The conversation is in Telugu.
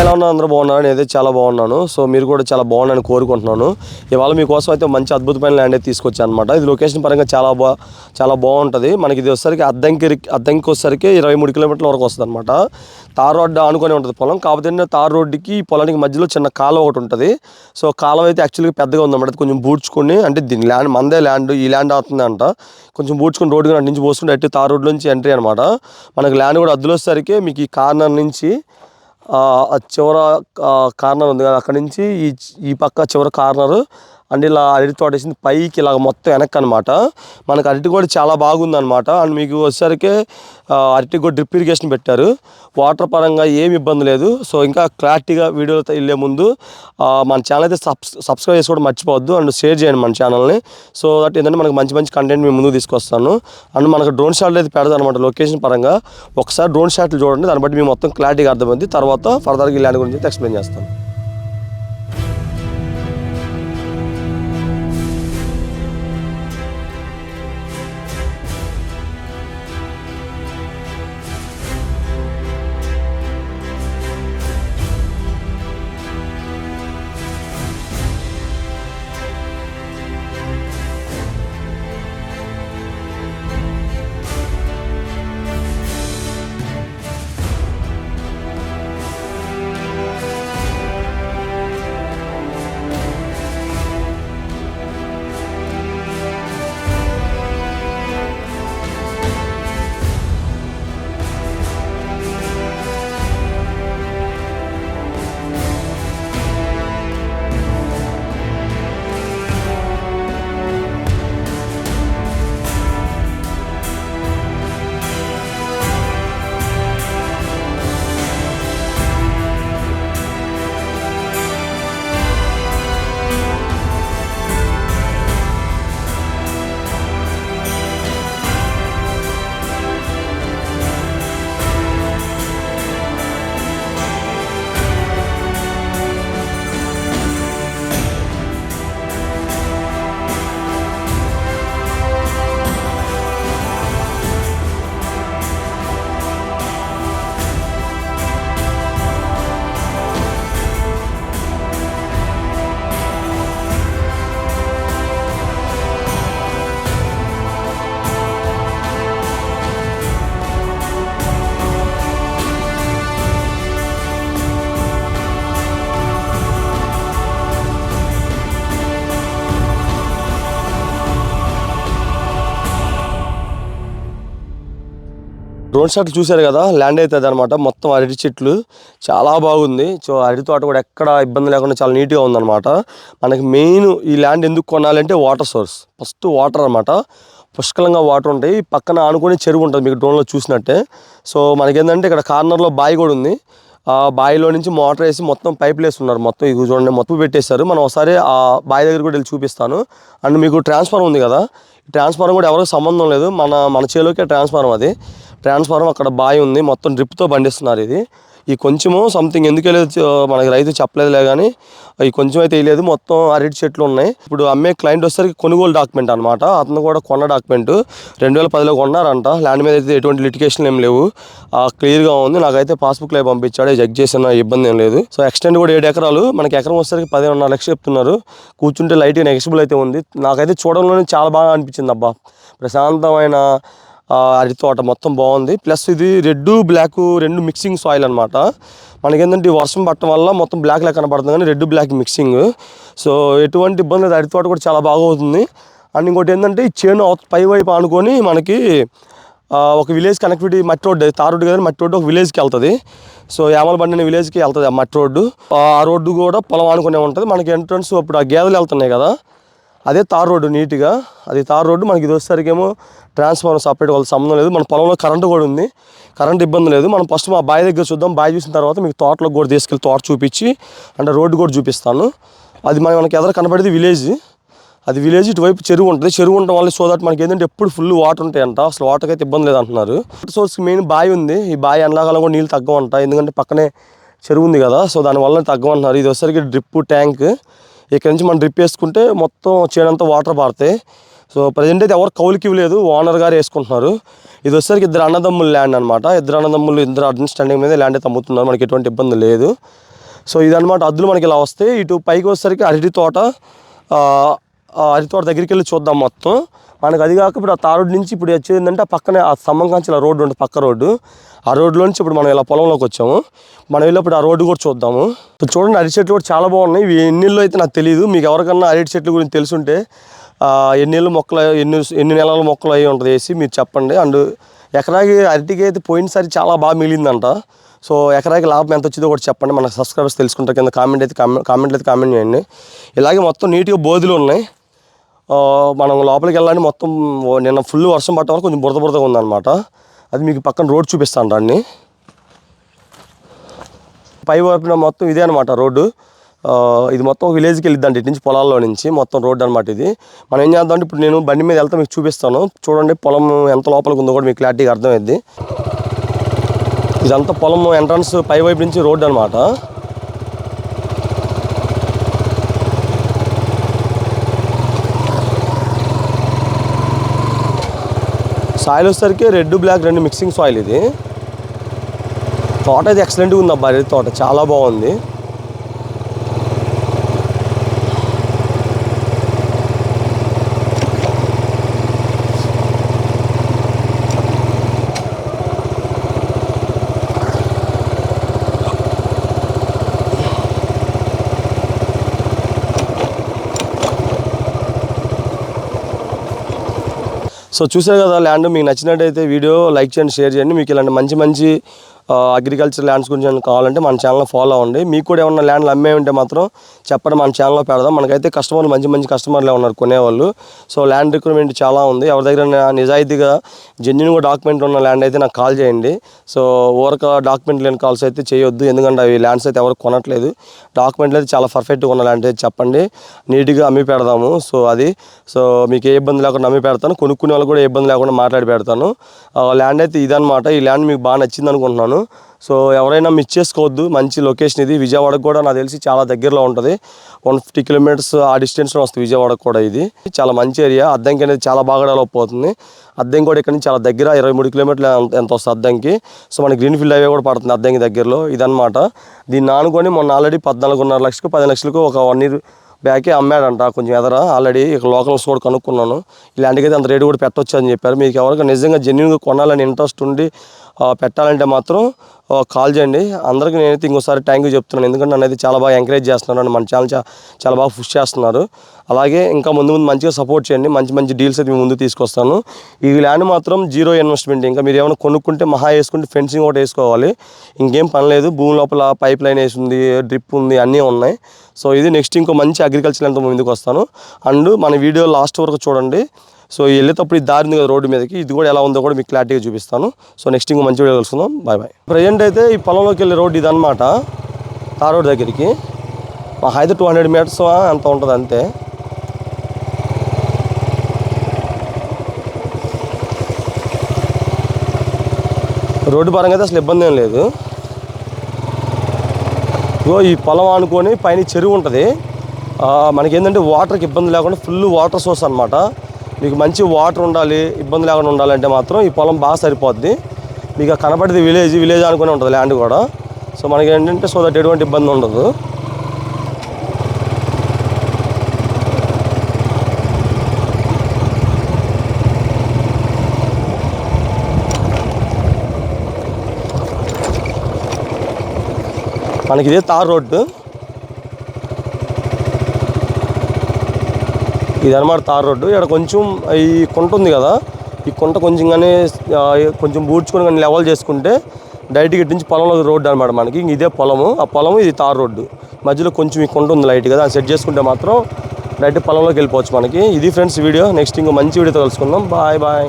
ఎలా ఉన్నా అందరూ బాగున్నారు నేనైతే చాలా బాగున్నాను. సో మీరు కూడా చాలా బాగున్నాను కోరుకుంటున్నాను. ఇవాళ మీకోసం అయితే మంచి అద్భుతమైన ల్యాండ్ అయితే తీసుకొచ్చాను అనమాట ఇది లొకేషన్ పరంగా చాలా బా చాలా బాగుంటుంది. మనకి ఇది వచ్చేసరికి అద్దంకి అద్దంకి వచ్చేసరికి ఇరవై మూడు కిలోమీటర్ల వరకు వస్తుంది అనమాట తార్ రోడ్డు ఆనుకొని ఉంటుంది పొలం. కాకపోతే తార్ రోడ్డుకి పొలానికి మధ్యలో చిన్న కాలువ ఒకటి ఉంటుంది. సో కాలువ అయితే యాక్చువల్గా పెద్దగా ఉందన్నమాట. కొంచెం బూడ్చుకొని అంటే దీని ల్యాండ్ మందే ల్యాండ్ ఈ ల్యాండ్ అవుతుందంట. కొంచెం బూడ్చుకొని రోడ్డు అటు నుంచి పోసుకుంటే అట్టి తార్ రోడ్ నుంచి ఎంట్రీ అనమాట మనకి ల్యాండ్ కూడా అద్దులు వచ్చేసరికి మీకు ఈ కార్నర్ నుంచి చివర కార్నర్ ఉంది కదా అక్కడ నుంచి ఈ ఈ పక్క చివర కార్నరు అండ్ ఇలా అరటి తోట వేసింది పైకి ఇలా మొత్తం వెనక్కి అనమాట మనకు అరటి కూడా చాలా బాగుందనమాట అండ్ మీకు వచ్చేసరికి అరటి కూడా డ్రిప్ ఇరిగేషన్ పెట్టారు. వాటర్ పరంగా ఏమి ఇబ్బంది లేదు. సో ఇంకా క్లారిటీగా వీడియోలతో వెళ్ళే ముందు మన ఛానల్ అయితే సబ్స్ సబ్స్క్రైబ్ చేసుకోవడం మర్చిపోవద్దు. అండ్ షేర్ చేయండి మన ఛానల్ని సో దట్ ఏంటంటే మనకు మంచి మంచి కంటెంట్ మేము ముందుకు తీసుకొస్తాను. అండ్ మనకు డ్రోన్ షాట్లు అయితే పెడతాను అనమాట లొకేషన్ పరంగా. ఒకసారి డ్రోన్ షాట్లు చూడండి. దాన్ని బట్టి మేము మొత్తం క్లారిటీగా అర్థమైంది తర్వాత ఫర్దర్గా ఇలాంటి ల్యాండ్ గురించి ఎక్స్ప్లెయిన్ చేస్తాను. డ్రోన్ షాట్లు చూశారు కదా ల్యాండ్ అవుతుంది అనమాట మొత్తం అరటి చెట్లు చాలా బాగుంది. సో అరటి తోట కూడా ఎక్కడ ఇబ్బంది లేకుండా చాలా నీట్గా ఉందన్నమాట. మనకి మెయిన్ ఈ ల్యాండ్ ఎందుకు కొనాలంటే వాటర్ సోర్స్ ఫస్ట్ వాటర్ అనమాట పుష్కలంగా వాటర్ ఉంటాయి. పక్కన ఆనుకొని చెరువు ఉంటుంది మీకు డ్రోన్లో చూసినట్టే. సో మనకేంటంటే ఇక్కడ కార్నర్లో బావి కూడా ఉంది. బావిలో నుంచి మోటార్ వేసి మొత్తం పైపులు వేస్తున్నారు. మొత్తం ఇది చూడండి మొత్తం పెట్టేశారు. మనం ఒకసారి ఆ బావి దగ్గర కూడా వెళ్ళి చూపిస్తాను. అండ్ మీకు ట్రాన్స్ఫార్మర్ ఉంది కదా ఈ ట్రాన్స్ఫార్మర్ కూడా ఎవరికి సంబంధం లేదు. మన మన చేలోకే ట్రాన్స్ఫార్మర్ అది. ట్రాన్స్ఫార్మర్ అక్కడ బావి ఉంది. మొత్తం డ్రిప్తో పండిస్తున్నారు ఇది. ఈ కొంచెము సంథింగ్ ఎందుకు వెళ్ళేది మనకి రైతు చెప్పలేదులే కానీ ఈ కొంచెం అయితే వేయలేదు మొత్తం అరటి చెట్లు ఉన్నాయి. ఇప్పుడు అమ్మే క్లయింట్ వచ్చేసరికి కొనుగోలు డాక్యుమెంట్ అనమాట అతను కూడా కొన్న డాక్యుమెంట్ రెండు వేల పదిలో కొన్నారంట. ల్యాండ్ మీద అయితే ఎటువంటి లిటికేషన్ ఏం లేవు. క్లియర్గా ఉంది. నాకైతే పాస్బుక్లో పంపించాడు. చెక్ చేసిన ఇబ్బంది ఏం లేదు. సో ఎక్స్టెండ్ కూడా ఏడు ఎకరాలు. మనకి ఎకరం వచ్చేసరికి పదిహేనున్నర లక్షలు చెప్తున్నారు. కూర్చుంటే లైట్గా నెక్స్ట్బుల్ అయితే ఉంది. నాకైతే చూడడంలోనే చాలా బాగా అనిపించింది అబ్బా. ప్రశాంతమైన అరటి తోట మొత్తం బాగుంది. ప్లస్ ఇది రెడ్ బ్లాక్ రెండు మిక్సింగ్ సాయిల్ అనమాట మనకేంటంటే ఈ వర్షం పట్టడం వల్ల మొత్తం బ్లాక్ లాగా కనబడుతుంది కానీ రెడ్ బ్లాక్ మిక్సింగ్. సో ఎటువంటి ఇబ్బంది లేదు. అరటి తోట కూడా చాలా బాగా అవుతుంది. అండ్ ఇంకోటి ఏంటంటే ఈ చేను పై వైపు ఆనుకొని మనకి ఒక విలేజ్ కనెక్టివిటీ మట్టి రోడ్డు తార్ రోడ్డు కదా మట్టి రోడ్డు ఒక విలేజ్కి వెళ్తుంది. సో యామలబండి అనే విలేజ్కి వెళ్తుంది ఆ మట్టి రోడ్డు. ఆ రోడ్డు కూడా పొలం ఆనుకునే ఉంటుంది. మనకి ఎంట్రన్స్ అప్పుడు ఆ గేదెలు వెళ్తున్నాయి కదా. అదే తార్ రోడ్డు నీట్గా అది తార్ రోడ్డు మనకి ఇది వచ్చేసరికేమో ట్రాన్స్ఫార్మర్ సపరేట్ వాళ్ళ సంబంధం లేదు. మన పొలంలో కరెంటు కూడా ఉంది. కరెంట్ ఇబ్బంది లేదు. మనం ఫస్ట్ మా బావి దగ్గర చూద్దాం. బావి చూసిన తర్వాత మీకు తోటలోకి కూడా తీసుకెళ్ళి తోట చూపించి అంటే రోడ్డు కూడా చూపిస్తాను. అది మన మనకి ఎదురు కనపడేది విలేజ్. అది విలేజ్ ఇటువైపు చెరువు ఉంటుంది. చెరువు ఉండడం వల్ల సో దట్ మనకి ఏంటంటే ఎప్పుడు ఫుల్ వాటర్ ఉంటాయంట. అసలు వాటర్కి అయితే ఇబ్బంది లేదు అంటున్నారు. సోర్స్ మెయిన్ బావి ఉంది. ఈ బావి ఎండాకాలం కూడా నీళ్ళు తగ్గవంట. ఎందుకంటే పక్కనే చెరువు ఉంది కదా. సో దానివల్ల తగ్గమంటున్నారు ఇది వచ్చేసరికి డ్రిప్ ట్యాంక్. ఇక్కడ నుంచి మనం డ్రిప్ వేసుకుంటే మొత్తం చేనంతా వాటర్ పారుతాయి సో ప్రజెంట్ అయితే ఎవరు కౌలుకి ఇవ్వలేదు ఓనర్ గారు వేసుకుంటున్నారు. ఇది వచ్చేసరికి ఇద్దరు అన్నదమ్ములు ల్యాండ్ అనమాట ఇద్దరు అన్నదమ్ములు ఇద్దరు అండర్స్టాండింగ్ మీద ల్యాండ్ అయితే అమ్ముతున్నారు. మనకి ఎటువంటి ఇబ్బంది లేదు. సో ఇదనమాట అద్దులు మనకి ఇలా వస్తాయి ఇటు పైకి వచ్చేసరికి అరటి తోట ఆ, దగ్గరికి వెళ్ళి చూద్దాం మొత్తం. మనకి అది కాక ఇప్పుడు ఆ తారోడ్ నుంచి ఇప్పుడు వచ్చేది ఏంటంటే ఆ పక్కనే ఆ స్తంభం కాంచి రోడ్డు ఉంటుంది పక్క రోడ్డు. ఆ రోడ్లోంచి ఇప్పుడు మనం ఇలా పొలంలోకి వచ్చాము. మనం వెళ్ళినప్పుడు ఆ రోడ్డు కూడా చూద్దాము. ఇప్పుడు చూడండి అరటి చెట్లు కూడా చాలా బాగున్నాయి. ఇవి ఎన్నిళ్ళు అయితే నాకు తెలియదు మీకు ఎవరికన్నా అరటి చెట్ల గురించి తెలుసుంటే ఎన్నేళ్ళు ఎన్ని మొక్కలు ఎన్ని ఎన్ని నెలల మొక్కలు అయ్యి ఉంటుంది వేసి మీరు చెప్పండి. అండ్ ఎకరాకి అరటికి అయితే పోయినసారి చాలా బాగా మిగిలిందంట. సో ఎకరాకి లాభం ఎంత వచ్చిందో కూడా చెప్పండి. మన సబ్స్క్రైబర్స్ తెలుసుకుంటారు కింద కామెంట్ అయితే కామెంట్ కామెంట్లు అయితే కామెంట్ చేయండి. ఇలాగే మొత్తం నీట్గా బోధులు ఉన్నాయి. మనం లోపలికి వెళ్ళాలని మొత్తం నిన్న ఫుల్ వర్షం పట్టడం వల్ల కొంచెం బురద బురదగా ఉందన్నమాట. అది మీకు పక్కన రోడ్ చూపిస్తాను రండి. పై వైపున మొత్తం ఇదే అనమాట రోడ్డు. ఇది మొత్తం విలేజ్కి వెళ్ళిద్దండి ఇటు నుంచి పొలాల్లో నుంచి. మొత్తం రోడ్డు అనమాట ఇది. మనం ఏం చేద్దాం ఇప్పుడు నేను బండి మీద వెళ్తా మీకు చూపిస్తాను. చూడండి పొలం ఎంత లోపలికి ఉందో కూడా మీకు క్లారిటీగా అర్థమైంది ఇదంతా పొలం ఎంట్రన్స్ పై వైపు నుంచి రోడ్డు అనమాట సాయిల్ వచ్చేసరికి రెడ్ బ్లాక్ రెండు మిక్సింగ్ సాయిల్ ఇది. తోట అయితే ఎక్సలెంట్గా ఉంది అబ్బా తోట. చాలా బాగుంది. సో చూసారు కదా ల్యాండ్ మీకు నచ్చినట్టయితే వీడియో లైక్ చేయండి షేర్ చేయండి. మీకు ఇలాంటి మంచి మంచి అగ్రికల్చర్ ల్యాండ్స్ గురించి ఏమైనా కావాలంటే మన ఛానల్ ఫాలో అవ్వండి. మీకు కూడా ఏమన్నా ల్యాండ్లు అమ్మే ఉంటే మాత్రం చెప్పండి మన ఛానల్లో పెడదాం. మనకైతే కస్టమర్లు మంచి మంచి కస్టమర్లే ఉన్నారు కొనేవాళ్ళు. సో ల్యాండ్ రిక్రూట్మెంట్ చాలా ఉంది. ఎవరి దగ్గర నిజాయితీగా జెన్యున్గా డాక్యుమెంట్ ఉన్న ల్యాండ్ అయితే నాకు కాల్ చేయండి. సో ఊరక డాక్యుమెంట్ లేని కాల్స్ అయితే చేయొద్దు. ఎందుకంటే అవి ల్యాండ్స్ అయితే ఎవరు కొనట్లేదు. డాక్యుమెంట్లు అయితే చాలా పర్ఫెక్ట్గా ఉన్న ల్యాండ్ అయితే చెప్పండి. నీట్గా అమ్మి పెడదాము. సో అది. సో మీకు ఏ ఇబ్బంది లేకుండా అమ్మి పెడతాను. కొనుక్కునే వాళ్ళు కూడా ఏ ఇబ్బంది లేకుండా మాట్లాడి పెడతాను. ఆ, ల్యాండ్ అయితే ఇదనమాట ఈ ల్యాండ్ మీకు బాగా నచ్చింది అనుకుంటున్నాను. సో ఎవరైనా మిస్ చేసుకోవద్దు. మంచి లొకేషన్ ఇది. విజయవాడకు కూడా నాకు తెలిసి చాలా దగ్గరలో ఉంటుంది. వన్ ఫిఫ్టీ కిలోమీటర్స్ ఆ డిస్టెన్స్లో వస్తుంది విజయవాడకు కూడా ఇది. చాలా మంచి ఏరియా అద్దంకి అనేది చాలా బాగా డెవలప్ అవుతుంది. అద్దెం కూడా ఇక్కడ నుంచి చాలా దగ్గర ఇరవై మూడు కిలోమీటర్లు ఎంత- వస్తుంది అద్దంకి. సో మనకి గ్రీన్ ఫీల్డ్ హైవే కూడా పడుతుంది అద్దంకి దగ్గరలో. ఇదన్నమాట. దీన్ని ఆనుకొని మొన్న ఆల్రెడీ పద్నాలుగున్నర లక్షలకు పది లక్షలకు ఒక వన్ ఇయర్ బ్యాకే అమ్మాడంట కొంచెం ఎదర. ఆల్రెడీ ఇక లోకల్స్ కూడా కనుక్కున్నాను. ఇలాంటికైతే అంత రేటు కూడా పెట్టవచ్చు అని చెప్పారు. మీకు ఎవరికి నిజంగా జెన్యున్గా కొనాలని ఇంట్రెస్ట్ ఉండి పెట్టాలంటే మాత్రం కాల్ చేయండి. అందరికీ నేనైతే ఇంకోసారి థ్యాంక్ యూ చెప్తున్నాను. ఎందుకంటే నన్ను అయితే చాలా బాగా ఎంకరేజ్ చేస్తున్నారు మన ఛానల్ చాలా బాగా పుష్ చేస్తున్నారు. అలాగే ఇంకా ముందు ముందు మంచిగా సపోర్ట్ చేయండి. మంచి మంచి డీల్స్ అయితే మేము ముందు తీసుకొస్తాను. ఈ ల్యాండ్ మాత్రం జీరో ఇన్వెస్ట్మెంట్ ఇంకా మీరు ఏమైనా కొనుక్కుంటే మహా వేసుకుంటే ఫెన్సింగ్ ఒకటి వేసుకోవాలి. ఇంకేం పని లేదు. భూమి లోపల పైప్ లైన్ వేసి ఉంది డ్రిప్ ఉంది అన్నీ ఉన్నాయి. సో ఇది నెక్స్ట్ ఇంకో మంచి అగ్రికల్చర్ ల్యాండ్తో ముందుకు వస్తాను. అండ్ మన వీడియో లాస్ట్ వరకు చూడండి. సో వెళ్ళేటప్పుడు ఈ దారి ఉంది కదా రోడ్డు మీదకి ఇది కూడా ఎలా ఉందో కూడా మీకు క్లారిటీగా చూపిస్తాను. సో నెక్స్ట్ ఇంకో మంచి వీడియో కలుసుకుందాం. బాయ్ బాయ్ ప్రజెంట్ అయితే ఈ పొలంలోకి వెళ్ళే రోడ్డు ఇదనమాట తార్ రోడ్ దగ్గరికి. మా హైదర్ టూ హండ్రెడ్ మీటర్స్ అంత ఉంటుంది అంతే. రోడ్డు పరంగా అయితే అసలు ఇబ్బంది ఏం లేదు. ఇగో ఈ పొలం అనుకొని పైన చెరువు ఉంటుంది. మనకి ఏంటంటే వాటర్కి ఇబ్బంది లేకుండా ఫుల్ వాటర్ సోర్స్ అనమాట మీకు మంచి వాటర్ ఉండాలి ఇబ్బంది లేకుండా ఉండాలంటే మాత్రం ఈ పొలం బాగా సరిపోద్ది. మీకు ఆ కనపడేది విలేజ్ విలేజ్ అనుకునే ఉంటుంది ల్యాండ్ కూడా. సో మనకి ఏంటంటే సో దట్ ఎటువంటి ఇబ్బంది ఉండదు. మనకి ఇదే తార్ రోడ్డు. ఇది అనమాట తార్ రోడ్డు. ఇక్కడ కొంచెం ఈ కుంట ఉంది కదా ఈ కుంట కొంచెం కానీ కొంచెం బూడ్చుకొని కానీ లెవెల్ చేసుకుంటే డైరెక్ట్గా ఇటు నుంచి పొలంలో రోడ్డు అనమాట మనకి. ఇంక ఇదే పొలము. ఆ పొలము ఇది తార్ రోడ్డు. మధ్యలో కొంచెం ఈ కుంట ఉంది లైట్ కదా సెట్ చేసుకుంటే మాత్రం డైరెక్ట్ పొలంలోకి వెళ్ళిపోవచ్చు మనకి. ఇది ఫ్రెండ్స్ వీడియో. నెక్స్ట్ ఇంకో మంచి వీడియోతో కలుసుకుందాం. Bye bye.